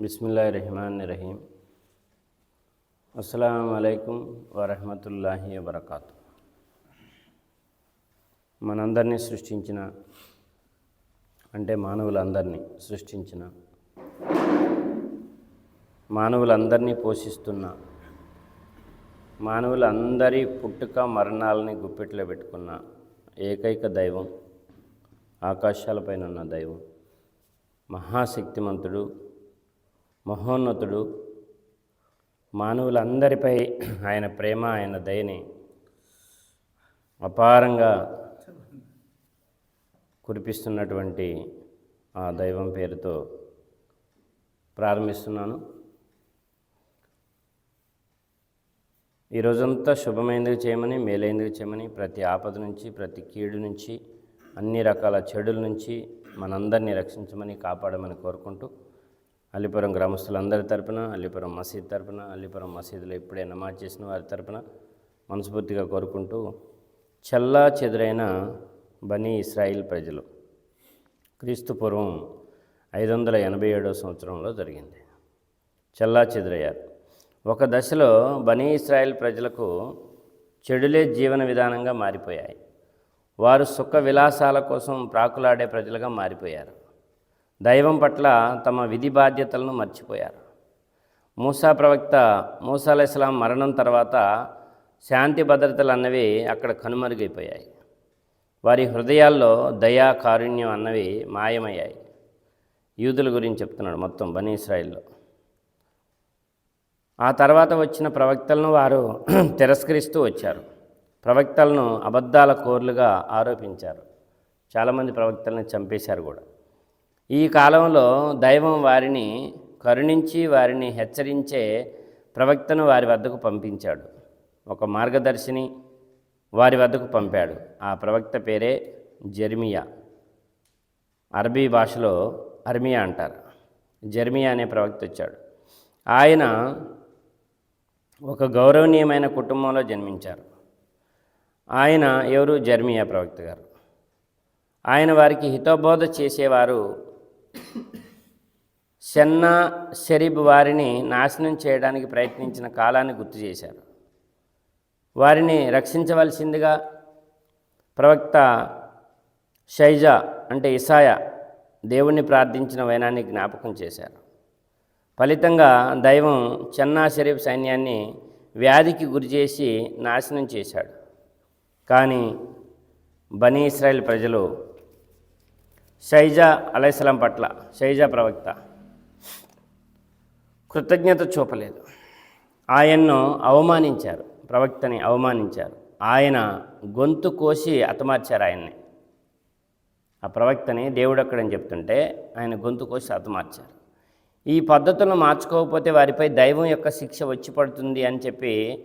బిస్మిల్లా రహమాన్ రహీం అస్సలం అయికం వరహమతుల్లాహి వబర్కాతు. మనందరినీ సృష్టించిన అంటే మానవులందరినీ సృష్టించిన మానవులందరినీ పోషిస్తున్న మానవులందరి పుట్టుక మరణాలని గుప్పెట్లో పెట్టుకున్న ఏకైక దైవం ఆకాశాలపైన ఉన్న దైవం మహాశక్తిమంతుడు మహోన్నతుడు మానవులందరిపై ఆయన ప్రేమ ఆయన దయని అపారంగా కురిపిస్తున్నటువంటి ఆ దైవం పేరుతో ప్రారంభిస్తున్నాను. ఈ రోజంతా శుభమైనది చేయమని మేలైందుకు చేయమని ప్రతి ఆపద నుంచి ప్రతి కీడు నుంచి అన్ని రకాల చెడుల నుంచి మనందరినీ రక్షించమని కాపాడమని కోరుకుంటూ అల్లిపురం గ్రామస్తులందరి తరపున అల్లిపురం మసీద్ తరపున అల్లిపురం మసీదులో ఇప్పుడే నమాజ్ చేసిన వారి తరపున మనస్ఫూర్తిగా కోరుకుంటూ చల్లా చెదురైన బనీ ఇస్రాయిల్ ప్రజలు. క్రీస్తు పూర్వం ఐదు వందల ఎనభై ఏడో సంవత్సరంలో జరిగింది. చల్లా చెదురయ్యారు. ఒక దశలో బనీ ఇస్రాయిల్ ప్రజలకు చెడులే జీవన విధానంగా మారిపోయాయి. వారు సుఖ విలాసాల కోసం ప్రాకులాడే ప్రజలుగా మారిపోయారు. దైవం పట్ల తమ విధి బాధ్యతలను మర్చిపోయారు. మూసా ప్రవక్త మూసా అలైస్లాం మరణం తర్వాత శాంతి భద్రతలు అన్నవి అక్కడ కనుమరుగైపోయాయి. వారి హృదయాల్లో దయా కారుణ్యం అన్నవి మాయమయ్యాయి. యూదుల గురించి చెప్తున్నాడు మొత్తం బనీ ఇస్రాయిల్లో. ఆ తర్వాత వచ్చిన ప్రవక్తలను వారు తిరస్కరిస్తూ వచ్చారు. ప్రవక్తలను అబద్ధాల కోర్లుగా ఆరోపించారు. చాలామంది ప్రవక్తలను చంపేశారు కూడా. ఈ కాలంలో దైవం వారిని కరుణించి వారిని హెచ్చరించే ప్రవక్తను వారి వద్దకు పంపించాడు. ఒక మార్గదర్శిని వారి వద్దకు పంపాడు. ఆ ప్రవక్త పేరే జెర్మియా. అరబీ భాషలో అర్మియా అంటారు. జెర్మియా అనే ప్రవక్త వచ్చాడు. ఆయన ఒక గౌరవనీయమైన కుటుంబంలో జన్మించారు. ఆయన ఎవరు? జర్మియా ప్రవక్త గారు. ఆయన వారికి హితబోధ చేసేవారు షన్నా షరీబ్ వారిని నాశనం చేయడానికి ప్రయత్నించిన కాలాన్ని గుర్తు చేశారు. వారిని రక్షించవలసిందిగా ప్రవక్త షైజా అంటే ఇసాయా దేవుణ్ణి ప్రార్థించిన వైనాన్ని జ్ఞాపకం చేశారు. ఫలితంగా దైవం చెన్నా షరీఫ్ సైన్యాన్ని వ్యాధికి గురిచేసి నాశనం చేశాడు. కానీ బనీ ఇస్రాయల్ ప్రజలు షైజా అలైసలం పట్ల షైజా ప్రవక్త. కృతజ్ఞత చూపలేదు. ఆయన్ను అవమానించారు. ప్రవక్తని అవమానించారు. ఆయన గొంతు కోసి హతమార్చారు ఆయన్ని. ఆ ప్రవక్తని దేవుడు అక్కడని చెప్తుంటే ఆయన గొంతు కోసి హతమార్చారు. ఈ పద్ధతులను మార్చుకోకపోతే వారిపై దైవం యొక్క శిక్ష వచ్చి పడుతుంది అని చెప్పి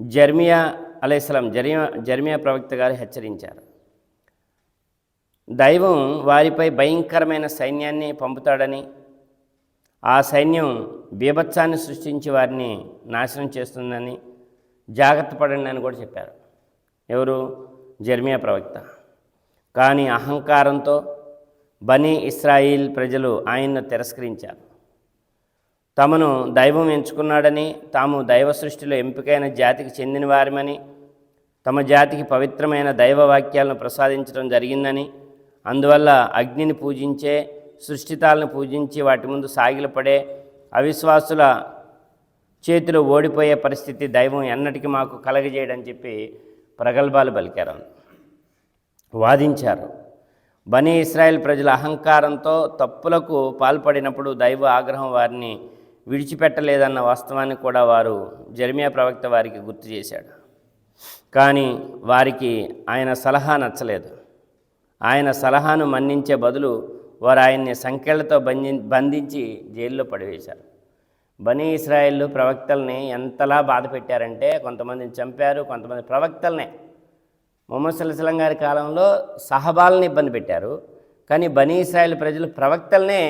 జర్మియా అలైస్లాం జర్మియా జర్మియా ప్రవక్త గారు హెచ్చరించారు. దైవం వారిపై భయంకరమైన సైన్యాన్ని పంపుతాడని ఆ సైన్యం బీభత్సాన్ని సృష్టించి వారిని నాశనం చేస్తుందని జాగ్రత్త పడండి అని కూడా చెప్పారు. ఎవరు? జర్మియా ప్రవక్త. కానీ అహంకారంతో బనీ ఇస్రాయిల్ ప్రజలు ఆయన్ను తిరస్కరించారు. తమను దైవం ఎంచుకున్నాడని తాము దైవ సృష్టిలో ఎంపికైన జాతికి చెందిన వారమని తమ జాతికి పవిత్రమైన దైవ వాక్యాలను ప్రసాదించడం జరిగిందని అందువల్ల అగ్నిని పూజించే సృష్టితాలను పూజించి వాటి ముందు సాగిలపడే అవిశ్వాసుల చేతిలో ఓడిపోయే పరిస్థితి దైవం ఎన్నటికీ మాకు కలగజేయడని చెప్పి ప్రగల్భాలు పలికారు. వాదించారు. బనీ ఇస్రాయిల్ ప్రజల అహంకారంతో తప్పులకు పాల్పడినప్పుడు దైవ ఆగ్రహం వారిని విడిచిపెట్టలేదన్న వాస్తవాన్ని కూడా వారు జర్మియా ప్రవక్త వారికి గుర్తు చేశాడు. కానీ వారికి ఆయన సలహా నచ్చలేదు. ఆయన సలహాను మన్నించే బదులు వారు ఆయన్ని సంఖ్యలతో బంధి బంధించి జైల్లో పడివేశారు. బనీ ఇస్రాయేల్ ప్రవక్తల్ని ఎంతలా బాధ పెట్టారంటే కొంతమందిని చంపారు కొంతమంది ప్రవక్తలనే. మొహమ్మద్ సల్లాం గారి కాలంలో సహబాలను ఇబ్బంది పెట్టారు. కానీ బనీ ఇస్రాయిల్ ప్రజలు ప్రవక్తలనే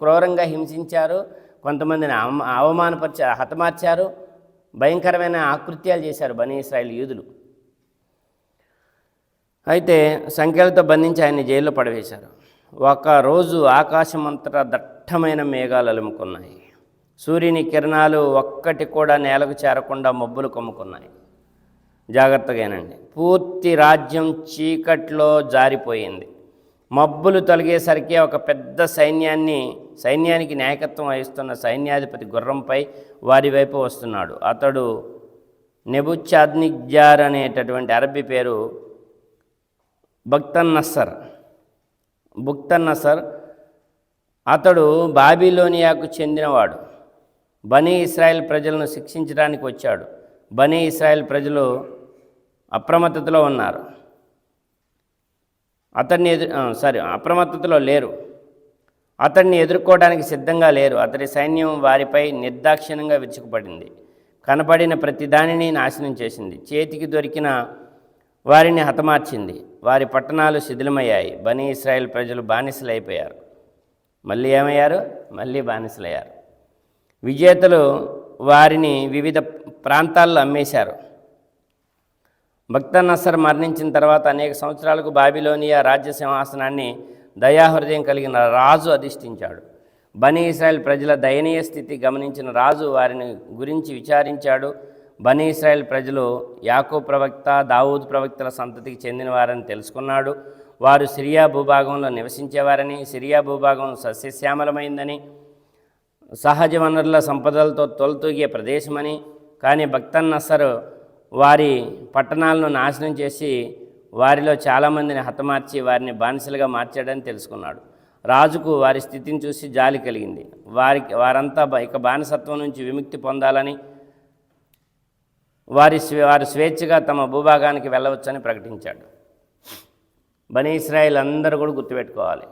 క్రూరంగా హింసించారు కొంతమందిని అవమానపరిచారు హతమార్చారు భయంకరమైన ఆకృత్యాలు చేశారు బనీ ఇస్రాయిల్ యూదులు. అయితే సంఖ్యలతో బంధించి ఆయన జైల్లో పడవేశారు. ఒక రోజు దట్టమైన మేఘాలు అలుముకున్నాయి. సూర్యుని కిరణాలు ఒక్కటి కూడా నేలకు చేరకుండా మబ్బులు కమ్ముకున్నాయి. జాగ్రత్తగానండి పూర్తి రాజ్యం చీకట్లో జారిపోయింది. మబ్బులు తొలగేసరికి ఒక పెద్ద సైన్యాన్ని సైన్యానికి నాయకత్వం వహిస్తున్న సైన్యాధిపతి గుర్రంపై వారి వైపు వస్తున్నాడు. అతడు నెబుచాద్నిగ్జార్ అనేటటువంటి అరబ్బీ పేరు భక్తన్ నస్సర్. నసర్ అతడు బాబిలోనియాకు చెందినవాడు. బనీ ఇస్రాయెల్ ప్రజలను శిక్షించడానికి వచ్చాడు. బనీ ఇస్రాయెల్ ప్రజలు అప్రమత్తతలో ఉన్నారు. అతన్ని ఎదు సారీ అప్రమత్తతలో లేరు. అతన్ని ఎదుర్కోవడానికి సిద్ధంగా లేరు. అతడి సైన్యం వారిపై నిర్దాక్షిణ్యంగా విరుచుకుపడింది. కనపడిన ప్రతిదానిని నాశనం చేసింది. చేతికి దొరికిన వారిని హతమార్చింది. వారి పట్టణాలు శిథిలమయ్యాయి. బనీ ఇస్రాయిల్ ప్రజలు బానిసలైపోయారు. మళ్ళీ ఏమయ్యారు? మళ్ళీ బానిసలయ్యారు. విజేతలు వారిని వివిధ ప్రాంతాల్లో అమ్మేశారు. భక్తనసర్ మరణించిన తర్వాత అనేక సంవత్సరాలకు బాబిలోనియా రాజ్య సింహాసనాన్ని దయాహృదయం కలిగిన రాజు అధిష్ఠించాడు. బనీ ఇస్రాయెల్ ప్రజల దయనీయ స్థితి గమనించిన రాజు వారిని గురించి విచారించాడు. బనీ ఇస్రాయల్ ప్రజలు యాకో ప్రవక్త దావూద్ ప్రవక్తల సంతతికి చెందినవారని తెలుసుకున్నాడు. వారు సిరియా భూభాగంలో నివసించేవారని సిరియా భూభాగం సస్యశ్యామలమైందని సహజ వనరుల సంపదలతో తొలతూగే ప్రదేశమని కానీ భక్తన్ నసరు వారి పట్టణాలను నాశనం చేసి వారిలో చాలామందిని హతమార్చి వారిని బానిసలుగా మార్చాడని తెలుసుకున్నాడు. రాజుకు వారి స్థితిని చూసి జాలి కలిగింది. వారికి వారంతా ఇక బానిసత్వం నుంచి విముక్తి పొందాలని వారి స్వే వారు స్వేచ్ఛగా తమ భూభాగానికి వెళ్ళవచ్చని ప్రకటించాడు. బనీ ఇస్రాయిల్ అందరూ కూడా గుర్తుపెట్టుకోవాలి.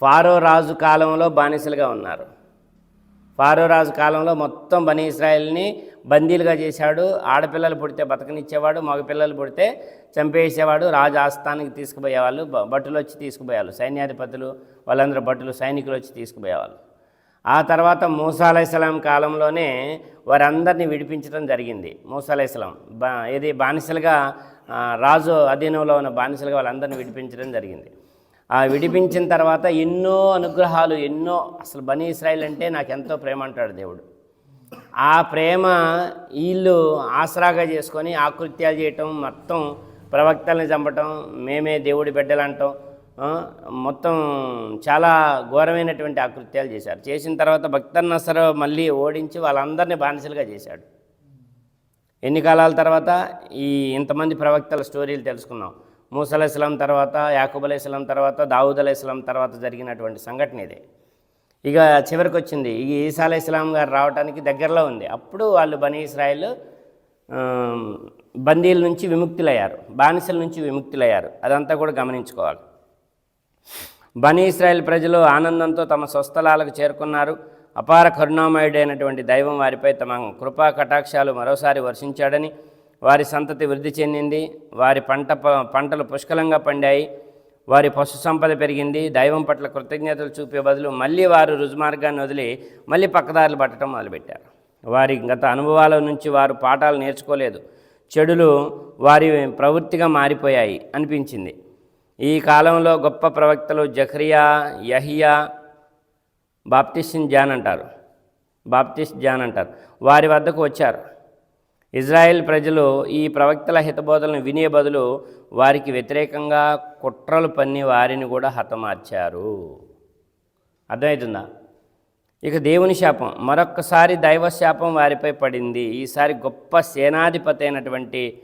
ఫారో రాజు కాలంలో బానిసలుగా ఉన్నారు. ఫారో రాజు కాలంలో మొత్తం బనీ ఇస్రాయిల్ని బందీలుగా చేశాడు. ఆడపిల్లలు పుడితే బతకనిచ్చేవాడు మగపిల్లలు పుడితే చంపేసేవాడు రాజు ఆస్థానికి తీసుకుపోయేవాళ్ళు బ- భటులు వచ్చి తీసుకుపోయేవాళ్ళు సైన్యాధిపతులు వాళ్ళందరూ భటులు సైనికులు వచ్చి తీసుకుపోయేవాళ్ళు. ఆ తర్వాత మూసా కాలంలోనే వారందరినీ విడిపించడం జరిగింది. మూసాలైస్లాం బా ఇది బానిసలుగా రాజు అధీనంలో ఉన్న బానిసలుగా వాళ్ళందరినీ విడిపించడం జరిగింది. ఆ విడిపించిన తర్వాత ఎన్నో అనుగ్రహాలు ఎన్నో అసలు బనీ ఇస్రాయిల్ అంటే నాకు ఎంతో ప్రేమ అంటాడు దేవుడు. ఆ ప్రేమ వీళ్ళు ఆసరాగా చేసుకొని ఆకృత్యాలు చేయటం మొత్తం ప్రవక్తల్ని చంపటం మేమే దేవుడి బిడ్డలు అంటాం మొత్తం చాలా ఘోరమైనటువంటి ఆకృత్యాలు చేశారు. చేసిన తర్వాత భక్తర్ నసర్ మళ్ళీ ఓడించి వాళ్ళందరినీ బానిసలుగా చేశాడు. ఎన్ని కాలాల తర్వాత? ఈ ఇంతమంది ప్రవక్తల స్టోరీలు తెలుసుకున్నాం మూసా ఇస్లాం తర్వాత యాకూబ్ ఇస్లాం తర్వాత దావూద్ ఇస్లాం తర్వాత జరిగినటువంటి సంఘటన ఇదే. ఇక చివరికి వచ్చింది ఇక ఈసా గారు రావడానికి దగ్గరలో ఉంది. అప్పుడు వాళ్ళు బనీ ఇస్రాయిల్ బందీల నుంచి విముక్తులయ్యారు బానిసల నుంచి విముక్తులయ్యారు. అదంతా కూడా గమనించుకోవాలి. బనీ ఇస్రాయేల్ ప్రజలు ఆనందంతో తమ స్వస్థలాలకు చేరుకున్నారు. అపార కరుణామయుడైనటువంటి దైవం వారిపై తమ కృపా కటాక్షాలు మరోసారి వర్షించాడని వారి సంతతి వృద్ధి చెందింది. వారి పంట ప- పంటలు పుష్కలంగా పండాయి. వారి పశు సంపద పెరిగింది. దైవం పట్ల కృతజ్ఞతలు చూపే బదులు మళ్ళీ వారు రుజుమార్గాన్ని వదిలి మళ్ళీ పక్కదారులు పట్టడం మొదలుపెట్టారు. వారి గత అనుభవాల నుంచి వారు పాఠాలు నేర్చుకోలేదు. చెడులు వారి ప్రవృత్తిగా మారిపోయాయి అనిపించింది. ఈ కాలంలో గొప్ప ప్రవక్తలు జఖ్రియా యహియా బాప్టిస్టిన్ జాన్ అంటారు. బాప్టిస్ట్ జాన్ అంటారు. వారి వద్దకు వచ్చారు. ఇజ్రాయెల్ ప్రజలు ఈ ప్రవక్తల హితబోధలను వినే బదులు వారికి వ్యతిరేకంగా కుట్రలు పన్ని వారిని కూడా హతమార్చారు. అర్థమవుతుందా? ఇక దేవుని శాపం. మరొక్కసారి దైవ శాపం వారిపై పడింది. ఈసారి గొప్ప సేనాధిపతి అయినటువంటి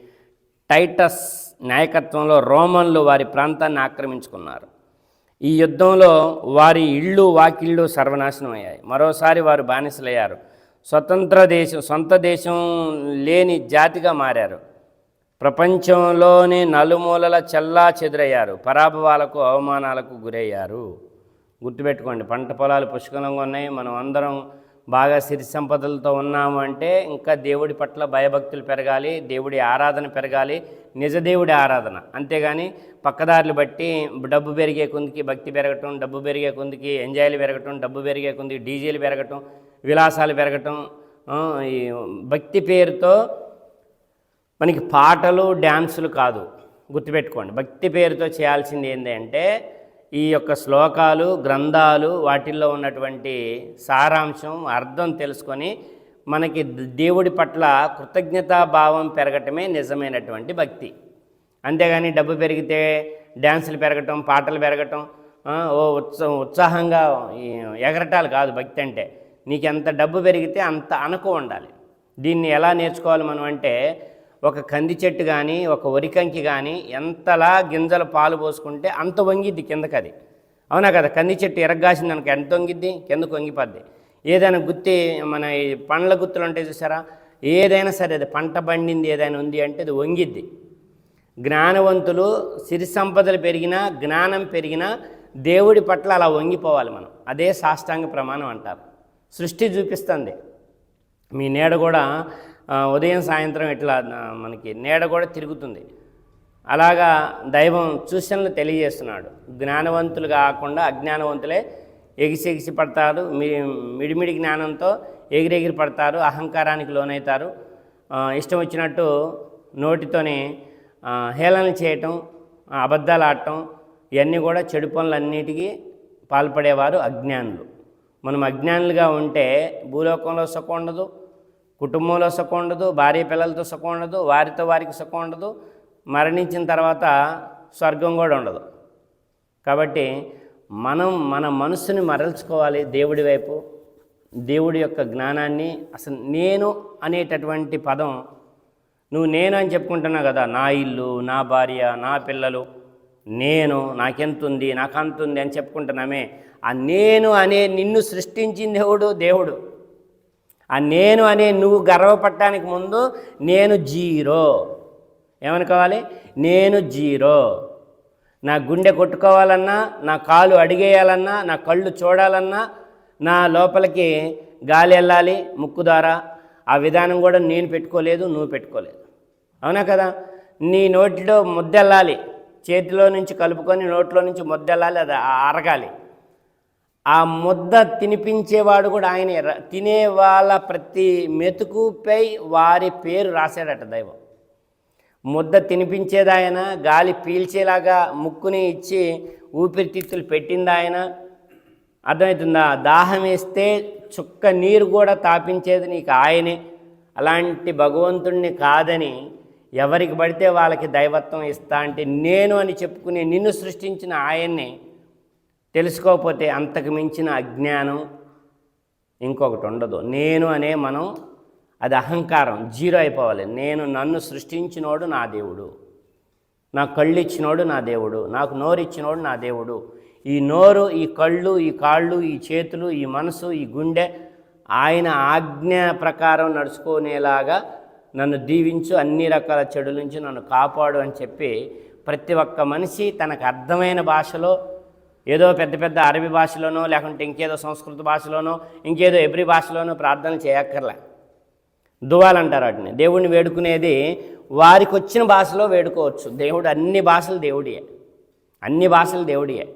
టైటస్ నాయకత్వంలో రోమన్లు వారి ప్రాంతాన్ని ఆక్రమించుకున్నారు. ఈ యుద్ధంలో వారి ఇళ్ళు వాకిళ్ళు సర్వనాశనం అయ్యాయి. మరోసారి వారు బానిసలయ్యారు. స్వతంత్ర దేశం సొంత దేశం లేని జాతిగా మారారు. ప్రపంచంలోని నలుమూలల చల్లా చెదురయ్యారు. పరాభవాలకు అవమానాలకు గురయ్యారు. గుర్తుపెట్టుకోండి పంట పొలాలు పుష్కలంగా ఉన్నాయి. మనం అందరం బాగా సిరి సంపదలతో ఉన్నాము అంటే ఇంకా దేవుడి పట్ల భయభక్తులు పెరగాలి దేవుడి ఆరాధన పెరగాలి నిజ దేవుడి ఆరాధన. అంతేగాని పక్కదారులు బట్టి డబ్బు పెరిగే కొందికి భక్తి పెరగటం డబ్బు పెరిగే కొందికి ఎంజాయ్లు పెరగటం డబ్బు పెరిగే కొందికి డీజేలు పెరగటం విలాసాలు పెరగటం ఈ భక్తి పేరుతో మనకి పాటలు డ్యాన్సులు కాదు. గుర్తుపెట్టుకోండి. భక్తి పేరుతో చేయాల్సింది ఏంటంటే ఈ యొక్క శ్లోకాలు గ్రంథాలు వాటిల్లో ఉన్నటువంటి సారాంశం అర్థం తెలుసుకొని మనకి దేవుడి పట్ల కృతజ్ఞతాభావం పెరగటమే నిజమైనటువంటి భక్తి. అంతేగాని డబ్బు పెరిగితే డ్యాన్సులు పెరగటం పాటలు పెరగటం ఓ ఉత్సవం ఉత్సాహంగా ఎగరటాలు కాదు భక్తి అంటే. నీకు ఎంత డబ్బు పెరిగితే అంత అనుకు ఉండాలి. దీన్ని ఎలా నేర్చుకోవాలి మనం అంటే ఒక కంది చెట్టు కానీ ఒక వరికంకి కానీ ఎంతలా గింజలు పాలు పోసుకుంటే అంత వంగిద్ది కిందకి అది అవునా కదా? కంది చెట్టు ఎరగ్గాసింది అనుకో ఎంత వంగిద్ది? కిందకు వంగిపోద్ది. ఏదైనా గుత్తి మన ఈ పండ్ల గుత్తులు ఉంటాయి చూసారా? ఏదైనా సరే అది పంట పండింది ఏదైనా ఉంది అంటే అది వంగిద్ది. జ్ఞానవంతులు సిరి సంపదలు పెరిగినా జ్ఞానం పెరిగినా దేవుడి పట్ల అలా వంగిపోవాలి మనం. అదే సాష్టాంగ ప్రమాణం అంటారు. సృష్టి చూపిస్తుంది. మీ నీడ కూడా ఉదయం సాయంత్రం ఇట్లా మనకి నీడ కూడా తిరుగుతుంది. అలాగా దైవం సూచనలు తెలియజేస్తున్నాడు. జ్ఞానవంతులు కాకుండా అజ్ఞానవంతులే ఎగిసి ఎగిసి పడతారు. మి మిడిమిడి జ్ఞానంతో ఎగిరెగిరి పడతారు. అహంకారానికి లోనవుతారు ఇష్టం వచ్చినట్టు నోటితోని హేళనలు హేళన చేయటం అబద్ధాలు ఆడటం ఇవన్నీ కూడా చెడు పనులన్నిటికీ పాల్పడేవారు అజ్ఞానులు. మనం అజ్ఞానులుగా ఉంటే భూలోకంలో సుఖం ఉండదు. కుటుంబంలో సుఖం ఉండదు భార్య పిల్లలతో సుఖం ఉండదు వారితో వారికి సుఖం ఉండదు మరణించిన తర్వాత స్వర్గం కూడా ఉండదు. కాబట్టి మనం మన మనసుని మరల్చుకోవాలి దేవుడి వైపు. దేవుడి యొక్క జ్ఞానాన్ని అసలు నేను అనేటటువంటి పదం నువ్వు నేను అని చెప్పుకుంటున్నావు కదా నా ఇల్లు నా భార్య నా పిల్లలు నేను నాకెంతుంది నాకంతుంది అని చెప్పుకుంటున్నామే. ఆ నేను అనే నిన్ను సృష్టించిన దేవుడు దేవుడు. ఆ నేను అనే నువ్వు గర్వపడటానికి ముందు నేను జీరో. ఏమనుకోవాలి? నేను జీరో. నా గుండె కొట్టుకోవాలన్నా నా కాలు అడిగేయాలన్నా నా కళ్ళు చూడాలన్నా నా లోపలికి గాలి వెళ్ళాలి ముక్కు ద్వారా. ఆ విధానం కూడా నేను పెట్టుకోలేదు నువ్వు పెట్టుకోలేదు. అవునా కదా? నీ నోటిలో ముద్దెళ్ళాలి. చేతిలో నుంచి కలుపుకొని నోట్లో నుంచి ముద్దెళ్ళాలి అది అరగాలి. ఆ ముద్ద తినిపించేవాడు కూడా ఆయనే. తినే వాళ్ళ ప్రతి మెతుకుపై వారి పేరు రాశాడట దైవం. ముద్ద తినిపించేదాయన గాలి పీల్చేలాగా ముక్కుని ఇచ్చి ఊపిరితిత్తులు పెట్టిందాయన. అర్థమవుతుందా? దాహం వేస్తే చుక్క నీరు కూడా తాపించేది నీకు ఆయనే. అలాంటి భగవంతుణ్ణి కాదని ఎవరికి పడితే వాళ్ళకి దైవత్వం ఇస్తా అంటే నేను అని చెప్పుకుని నిన్ను సృష్టించిన ఆయన్ని తెలుసుకోకపోతే అంతకు మించిన అజ్ఞానం ఇంకొకటి ఉండదు. నేను అనే మనం అది అహంకారం జీరో అయిపోవాలి. నేను నన్ను సృష్టించినోడు నా దేవుడు. నా కళ్ళు ఇచ్చినోడు నా దేవుడు. నాకు నోరు ఇచ్చినోడు నా దేవుడు. ఈ నోరు ఈ కళ్ళు ఈ కాళ్ళు ఈ చేతులు ఈ మనసు ఈ గుండె ఆయన ఆజ్ఞ ప్రకారం నడుచుకునేలాగా నన్ను దీవించు అన్ని రకాల చెడు నుంచి నన్ను కాపాడు అని చెప్పి ప్రతి ఒక్క మనిషి తనకు అర్థమైన భాషలో ఏదో పెద్ద పెద్ద అరబీ భాషలోనో లేకుంటే ఇంకేదో సంస్కృత భాషలోనో ఇంకేదో ఎబ్రి భాషలోనో ప్రార్థన చేయక్కర్లే. దువాలంటారు వాటిని. దేవుడిని వేడుకునేది వారికి వచ్చిన భాషలో వేడుకోవచ్చు. దేవుడు అన్ని భాషలు దేవుడియే. అన్ని భాషలు దేవుడియే.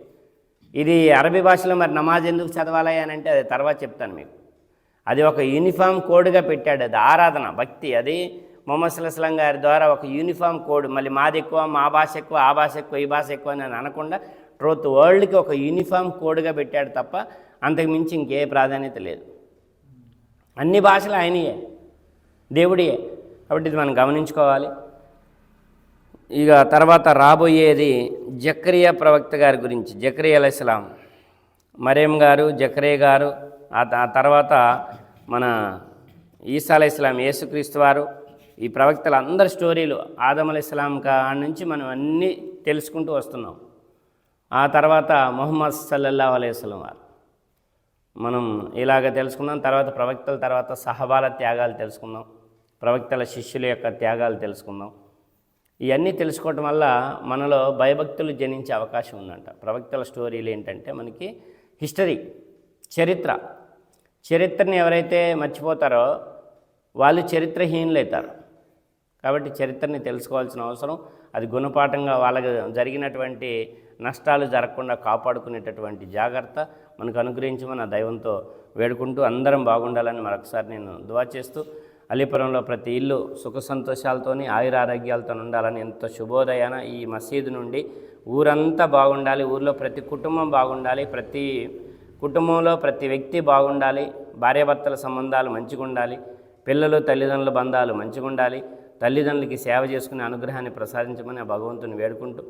ఇది అరబీ భాషలో మరి నమాజ్ ఎందుకు చదవాలి అని అంటే అది తర్వాత చెప్తాను మీకు. అది ఒక యూనిఫామ్ కోడ్గా పెట్టాడు. అది ఆరాధన భక్తి. అది మొహమ్మద్ సుల్లాం గారి ద్వారా ఒక యూనిఫామ్ కోడ్. మళ్ళీ మాది ఎక్కువ మా భాష ఎక్కువ ఆ భాష ఎక్కువ ఈ భాష ఎక్కువ అని అనకుండా ట్రోత్ వరల్డ్కి ఒక యూనిఫామ్ కోడ్గా పెట్టాడు తప్ప అంతకు మించి ఇంకే ప్రాధాన్యత లేదు. అన్ని భాషలు ఆయనయే దేవుడియే. కాబట్టి ఇది మనం గమనించుకోవాలి. ఇక తర్వాత రాబోయేది జక్రియా ప్రవక్త గారి గురించి జక్రియా అలైస్లాం మరేం గారు జక్రియ గారు ఆ ఆ తర్వాత మన ఈసా అలైస్లాం యేసుక్రీస్తు వారు ఈ ప్రవక్తల అందరి స్టోరీలు ఆదం అలైస్లాం కా నుంచి మనం అన్నీ తెలుసుకుంటూ వస్తున్నాం. ఆ తర్వాత మొహమ్మద్ సల్లల్లా అలైస్లం వారు. మనం ఇలాగ తెలుసుకుందాం తర్వాత ప్రవక్తల తర్వాత సహబాల త్యాగాలు తెలుసుకుందాం ప్రవక్తల శిష్యుల యొక్క త్యాగాలు తెలుసుకుందాం. ఇవన్నీ తెలుసుకోవటం వల్ల మనలో భయభక్తులు జనించే అవకాశం ఉందంట. ప్రవక్తల స్టోరీలు ఏంటంటే మనకి హిస్టరీ చరిత్ర. చరిత్రని ఎవరైతే మర్చిపోతారో వాళ్ళు చరిత్రహీనులవుతారు కాబట్టి చరిత్రని తెలుసుకోవాల్సిన అవసరం. అది గుణపాఠంగా వాళ్ళకి జరిగినటువంటి నష్టాలు జరగకుండా కాపాడుకునేటటువంటి జాగ్రత్త మనకు అనుగ్రహించమని ఆ దైవంతో వేడుకుంటూ అందరం బాగుండాలని మరొకసారి నేను దువా చేస్తూ అలీపురంలో ప్రతి ఇల్లు సుఖ సంతోషాలతోని ఆయురారోగ్యాలతో ఉండాలని ఎంతో శుభోదయాన ఈ మసీదు నుండి ఊరంతా బాగుండాలి ఊర్లో ప్రతి కుటుంబం బాగుండాలి ప్రతి కుటుంబంలో ప్రతి వ్యక్తి బాగుండాలి భార్యాభర్తల సంబంధాలు మంచిగా ఉండాలి పిల్లలు తల్లిదండ్రుల బంధాలు మంచిగా ఉండాలి తల్లిదండ్రులకి సేవ చేసుకునే అనుగ్రహాన్ని ప్రసాదించమని ఆ భగవంతుని వేడుకుంటూ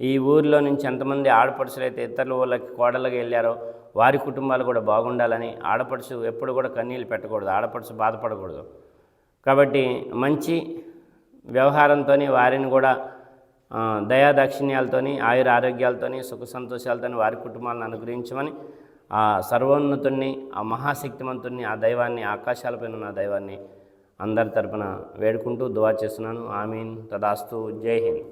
ఈ ఊరిలో నుంచి ఎంతమంది ఆడపడుచులైతే ఇతరుల ఊళ్ళకి కోడలుగా వెళ్ళారో వారి కుటుంబాలు కూడా బాగుండాలని ఆడపడుచు ఎప్పుడు కూడా కన్నీళ్ళు పెట్టకూడదు ఆడపడుచు బాధపడకూడదు. కాబట్టి మంచి వ్యవహారంతో వారిని కూడా దయా దాక్షిణ్యాలతోని ఆయుర ఆరోగ్యాలతోని సుఖ సంతోషాలతోని వారి కుటుంబాలను అనుగ్రహించమని ఆ సర్వోన్నతుణ్ణి ఆ మహాశక్తిమంతుణ్ణి ఆ దైవాన్ని ఆకాశాలపైన ఉన్న దైవాన్ని అందరి తరపున వేడుకుంటూ దువా చేస్తున్నాను. ఆమీన్. తదాస్తు. జై హింద్.